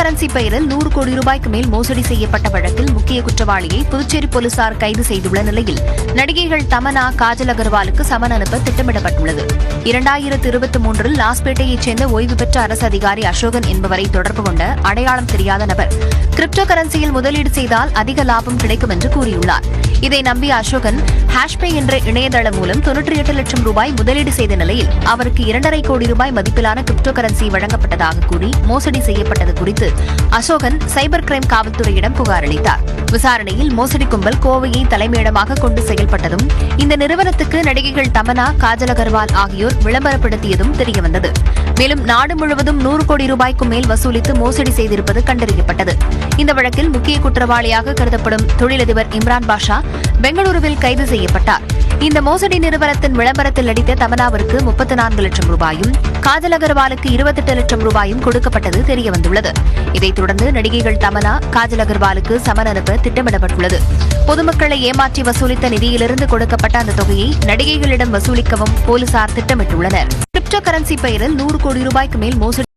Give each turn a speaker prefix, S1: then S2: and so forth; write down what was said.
S1: Currency பெயரில் நூறு கோடி ரூபாய்க்கு மேல் மோசடி செய்யப்பட்ட வழக்கில் முக்கிய குற்றவாளியை புதுச்சேரி போலீசார் கைது செய்துள்ள நிலையில் நடிகைகள் தமனா காஜல் அகர்வாலுக்கு சமன் அனுப்ப திட்டமிடப்பட்டுள்ளது. இரண்டாயிரத்து இருபத்தி மூன்றில் லாஸ்பேட்டையைச் சேர்ந்த ஓய்வு பெற்ற அரசு அதிகாரி அசோகன் என்பவரை தொடர்பு கொண்ட அடையாளம் தெரியாத நபர் கிரிப்டோ கரன்சியில் முதலீடு செய்தால் அதிக லாபம் கிடைக்கும் என்று கூறியுள்ளார். இதை நம்பிய அசோகன் ஹாஷ்பே என்ற இணையதளம் மூலம் தொன்னூற்றி எட்டு லட்சம் ரூபாய் முதலீடு செய்த நிலையில் அவருக்கு இரண்டரை கோடி ரூபாய் மதிப்பிலான கிரிப்டோ கரன்சி வழங்கப்பட்டதாக கூறி மோசடி செய்யப்பட்டது குறித்து அசோகன் சைபர் கிரைம் காவல்துறையிடம் புகார் அளித்தார். விசாரணையில் மோசடி கும்பல் கோவையை தலைமையிடமாக கொண்டு செயல்பட்டதும் இந்த நிறுவனத்துக்கு நடிகைகள் தமனா காஜல் அகர்வால் ஆகியோர் விளம்பரப்படுத்தியதும் தெரியவந்தது. மேலும் நாடு முழுவதும் நூறு கோடி ரூபாய்க்கும் மேல் வசூலித்து மோசடி செய்திருப்பது கண்டறியப்பட்டது. இந்த வழக்கில் முக்கிய குற்றவாளியாக கருதப்படும் தொழிலதிபர் இம்ரான் பாஷா பெங்களூருவில் கைது செய்யப்பட்டார். இந்த மோசடி நிறுவனத்தின் விளம்பரத்தில் நடித்த தமனாவிற்கு முப்பத்தி நான்கு லட்சம் ரூபாயும் காதல் அகர்வாலுக்கு இருபத்தெட்டு லட்சம் ரூபாயும் கொடுக்கப்பட்டது தெரியவந்துள்ளது. இதைத் தொடர்ந்து நடிகைகள் தமனா காஜல் அகர்வாலுக்கு சமன் அனுப்ப திட்டமிடப்பட்டுள்ளது. பொதுமக்களை ஏமாற்றி வசூலித்த நிதியிலிருந்து கொடுக்கப்பட்ட அந்த தொகையை நடிகைகளிடம் வசூலிக்கவும் போலீசார் திட்டமிட்டுள்ளனர். கிரிப்டோ கரன்சி பெயரில் நூறு கோடி ரூபாய்க்கு மேல் மோசடி